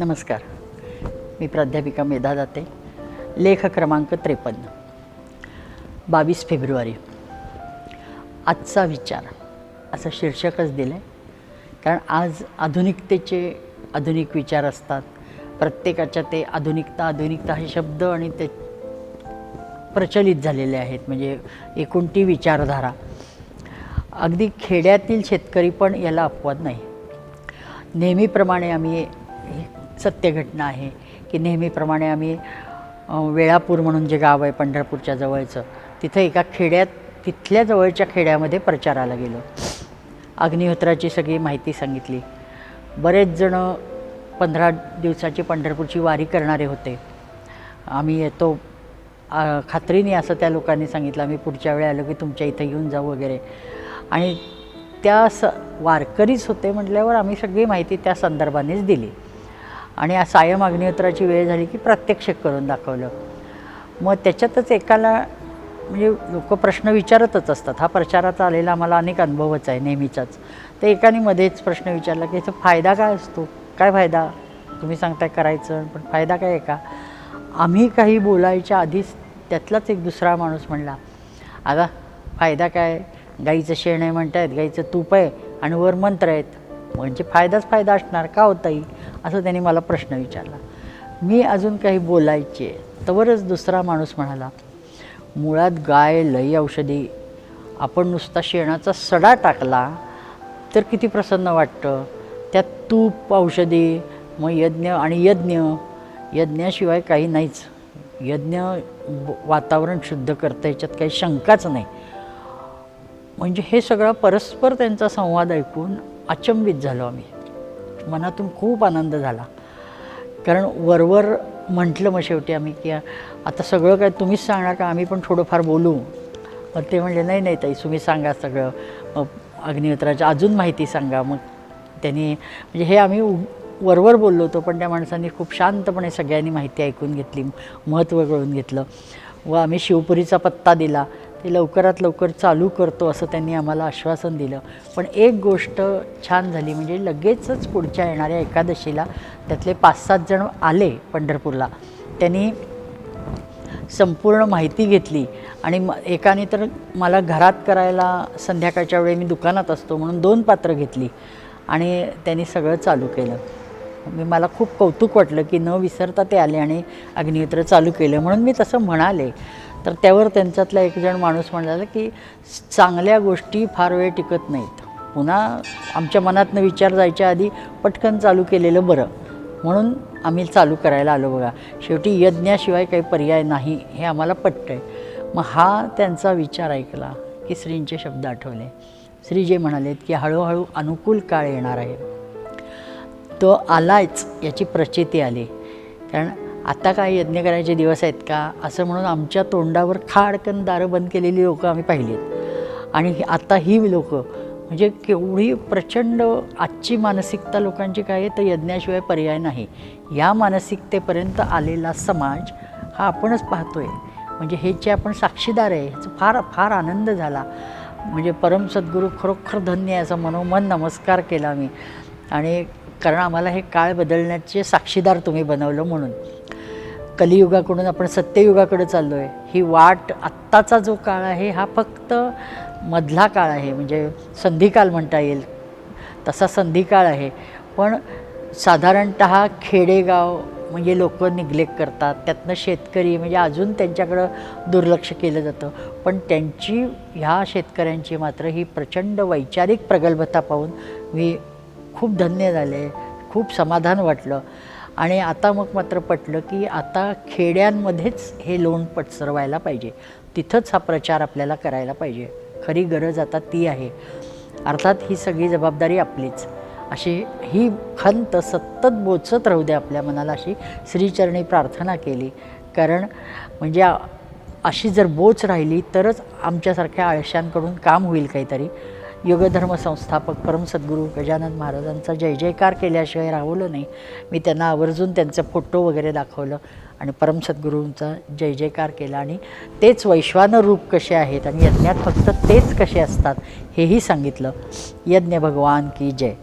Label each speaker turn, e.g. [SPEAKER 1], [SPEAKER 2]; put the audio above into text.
[SPEAKER 1] नमस्कार. मी प्राध्यापिका मेधा दाते लेख क्रमांक त्रेपन्न. बावीस फेब्रुवारी. आजचा विचार असं शीर्षकच दिलं आहे कारण आज आधुनिकतेचे आधुनिक विचार असतात. प्रत्येकाच्या ते आधुनिकता आधुनिकता हे शब्द आणि ते प्रचलित झालेले आहेत. म्हणजे एकूण ती विचारधारा. अगदी खेड्यातील शेतकरी पण याला अपवाद नाही. नेहमीप्रमाणे आम्ही सत्य घटना आहे की नेहमीप्रमाणे आम्ही वेळापूर म्हणून जे गाव आहे पंढरपूरच्या जवळचं तिथं एका खेड्यात तिथल्या जवळच्या खेड्यामध्ये प्रचाराला गेलो. अग्निहोत्राची सगळी माहिती सांगितली. बरेच जणं पंधरा दिवसाची पंढरपूरची वारी करणारे होते. आम्ही येतो. खात्रीने असं त्या लोकांनी सांगितलं आम्ही पुढच्या वेळी आलो की तुमच्या इथं येऊन जाऊ वगैरे. आणि त्या स वारकरीच होते म्हटल्यावर आम्ही सगळी माहिती त्या संदर्भानेच दिली. आणि सायम अग्निहोत्राची वेळ झाली की प्रात्यक्षिक करून दाखवलं. मग त्याच्यातच एकाला म्हणजे लोक प्रश्न विचारतच असतात. हा प्रचाराचा आलेला आम्हाला अनेक अनुभवच आहे नेहमीचाच. तर एकाने मध्येच प्रश्न विचारला की याचा फायदा काय असतो? काय फायदा? तुम्ही सांगताय करायचं पण फायदा काय आहे का? आम्ही काही बोलायच्या आधीच त्यातलाच एक दुसरा माणूस म्हणला अगं फायदा काय? गाईचं शेण आहे म्हणतायत गाईचं तूप आहे आणि वर मंत्र आहेत. म्हणजे फायदाच फायदा असणार. का होताही असं त्यांनी मला प्रश्न विचारला. मी अजून काही बोलायचे तवरच दुसरा माणूस म्हणाला मुळात गाय लई औषधी. आपण नुसता शेणाचा सडा टाकला तर किती प्रसन्न वाटतं? त्यात तूप औषधी मग यज्ञ आणि यज्ञ. यज्ञाशिवाय काही नाहीच. यज्ञ वातावरण शुद्ध करतं याच्यात काही शंकाच नाही. म्हणजे हे सगळं परस्पर त्यांचा संवाद ऐकून अचंबित झालो आम्ही. मनातून खूप आनंद झाला. कारण वरवर म्हटलं मग शेवटी आम्ही की आता सगळं काय तुम्हीच सांगणार का? आम्ही पण थोडंफार बोलू. मग ते म्हणले नाही नाही ताई तुम्ही सांगा सगळं. मग अग्निहोत्राच्या अजून माहिती सांगा. मग त्यांनी म्हणजे हे आम्ही वरवर बोललो होतो पण त्या माणसांनी खूप शांतपणे सगळ्यांनी माहिती ऐकून घेतली महत्त्व कळून घेतलं. व आम्ही शिवपुरीचा पत्ता दिला. ते लवकरात लवकर चालू करतो असं त्यांनी आम्हाला आश्वासन दिलं. पण एक गोष्ट छान झाली म्हणजे लगेचच पुढच्या येणाऱ्या एकादशीला त्यातले पाच सात जण आले पंढरपूरला. त्यांनी संपूर्ण माहिती घेतली आणि म एकाने तर मला घरात करायला संध्याकाळच्या वेळी मी दुकानात असतो म्हणून दोन पात्र घेतली आणि त्यांनी सगळं चालू केलं. मी मला खूप कौतुक वाटलं की न विसरता ते आले आणि अग्नियत्र चालू केलं म्हणून मी तसं म्हणाले. तर त्यावर त्यांच्यातला एकजण माणूस म्हणाला की चांगल्या गोष्टी फार वेळ टिकत नाहीत. पुन्हा आमच्या मनातनं विचार जायच्या आधी पटकन चालू केलेलं बरं. म्हणून आम्ही चालू करायला आलो बघा. शेवटी यज्ञाशिवाय काही पर्याय नाही हे आम्हाला पटतं आहे मग हा त्यांचा विचार ऐकला की श्रींचे शब्द आठवले. श्री जे म्हणालेत की हळूहळू अनुकूल काळ येणार आहे. तो आलाच याची प्रचिती आली. कारण आता काय यज्ञ करायचे दिवस आहेत का? असं म्हणून आमच्या तोंडावर खाडकन दारं बंद केलेली लोकं आम्ही पाहिली आहेत. आणि ही- आता ही लोकं म्हणजे केवढी प्रचंड आजची मानसिकता लोकांची काय आहे? तर यज्ञाशिवाय पर्याय नाही. या मानसिकतेपर्यंत आलेला समाज हा आपणच पाहतो आहे म्हणजे हे जे आपण साक्षीदार आहे ह्याचा फार फार आनंद झाला. म्हणजे परम सद्गुरू खरोखर धन्य आहे असं मनोमन नमस्कार केला मी. आणि कारण आम्हाला हे काळ बदलण्याचे साक्षीदार तुम्ही बनवलं म्हणून. कलियुगाकडून आपण सत्ययुगाकडे चाललो आहे ही वाट आत्ताचा जो काळ आहे हा फक्त मधला काळ आहे. म्हणजे संधिकाल म्हणता येईल. तसा संधिकाळ आहे. पण साधारणत खेडेगाव म्हणजे लोक निग्लेक्ट करतात. त्यातनं शेतकरी म्हणजे अजून त्यांच्याकडं दुर्लक्ष केलं जातं. पण त्यांची ह्या शेतकऱ्यांची मात्र ही प्रचंड वैचारिक प्रगल्भता पाहून मी खूप धन्य झाले. खूप समाधान वाटलं. आणि आता मग मात्र पटलं की आता खेड्यांमध्येच हे लोण पटसरवायला पाहिजे. तिथंच हा प्रचार आपल्याला करायला पाहिजे. खरी गरज आता ती आहे. अर्थात ही सगळी जबाबदारी आपलीच. अशी ही खंत सतत बोचत राहू दे आपल्या मनाला अशी श्रीचरणी प्रार्थना केली. कारण म्हणजे अशी जर बोच राहिली तरच आमच्यासारख्या आळशांकडून काम होईल काहीतरी. योगधर्म संस्थापक परम सद्गुरू गजानन महाराजांचा जय जयकार केल्याशिवाय राहवलं नाही. मी त्यांना आवर्जून त्यांचं फोटो वगैरे दाखवलं आणि परम सद्गुरूंचा जय जयकार केला. आणि तेच वैश्वान रूप कसे आहेत आणि यज्ञात फक्त तेच कसे असतात हेही सांगितलं. यज्ञ भगवान की जय.